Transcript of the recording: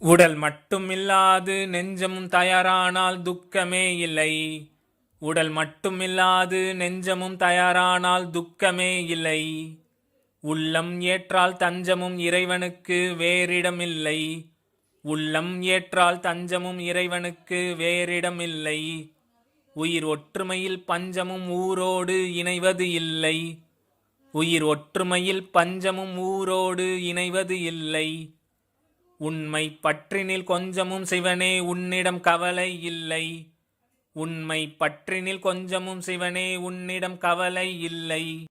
உடல் மட்டுமில்லாது நெஞ்சமும் தயாரானால் துக்கமே இல்லை. உடல் மட்டுமில்லாது நெஞ்சமும் தயாரானால் துக்கமே இல்லை. உள்ளம் ஏற்றால் தஞ்சமும் இறைவனுக்கு வேறிடமில்லை. உள்ளம் ஏற்றால் தஞ்சமும் இறைவனுக்கு வேறிடமில்லை. உயிர் ஒற்றுமையில் பஞ்சமும் ஊரோடு இணைவது இல்லை. உயிர் ஒற்றுமையில் பஞ்சமும் ஊரோடு இணைவது இல்லை. உண்மை பற்றினில் கொஞ்சமும் சிவனே உன்னிடம் கவலை இல்லை. உண்மை பற்றினில் கொஞ்சமும் சிவனே உன்னிடம் கவலை இல்லை.